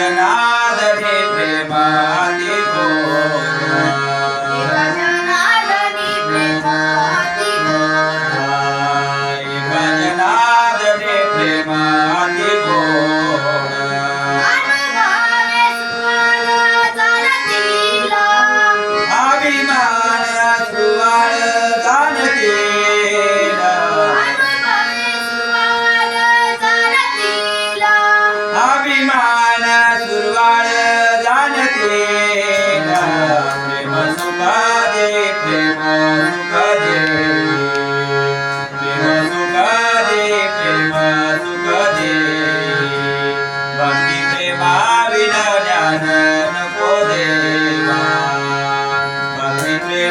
Jagannath પ્રેમાલી go Bhakti